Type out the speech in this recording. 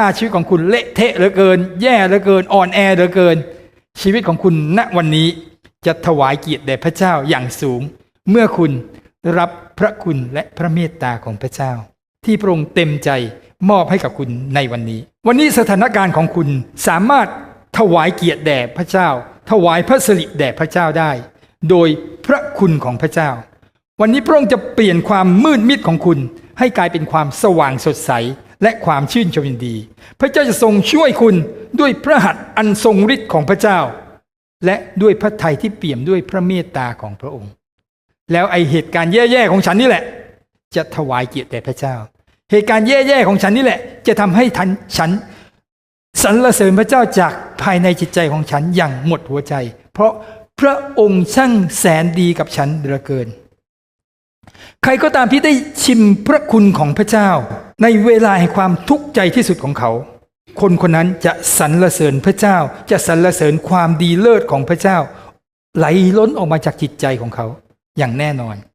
ถ้าชีวิตของคุณเละเทะเหลือเกิน แย่เหลือเกินอ่อนแอเหลือเกิน ชีวิตของคุณณวันนี้จะถวายเกียรติแด่พระเจ้าอย่างสูง เมื่อคุณรับพระคุณและพระเมตตาของพระเจ้า ที่พระองค์เต็มใจมอบให้กับคุณในวันนี้ วันนี้สถานการณ์ของคุณสามารถถวายเกียรติแด่พระเจ้า ถวายพระสิริแด่พระเจ้าได้ โดยพระคุณของพระเจ้า วันนี้พระองค์จะเปลี่ยนความมืดมิดของคุณ ให้กลายเป็นความสว่างสดใส และความชื่นชมยินดี พระเจ้าจะทรงช่วยคุณด้วยพระหัตถ์อันทรงฤทธิ์ของพระเจ้า และด้วยพระทัยที่เปี่ยมด้วยพระเมตตาของพระองค์ แล้วไอเหตุการณ์แย่ๆของฉันนี่แหละ จะถวายเกียรติแด่พระเจ้า เหตุการณ์แย่ๆของฉันนี่แหละ จะทำให้ทันฉันสรรเสริญพระเจ้าจากภายในจิตใจของฉันอย่างหมดหัวใจ เพราะพระองค์ช่างแสนดีกับฉันเหลือเกิน ใครก็ตามที่ได้ชิมพระคุณของพระเจ้า ในเวลาแห่งความทุกข์ใจที่สุดของเขา คนคนนั้นจะสรรเสริญพระเจ้า จะสรรเสริญความดีเลิศของพระเจ้า ไหลล้นออกมาจากจิตใจของเขาอย่างแน่นอน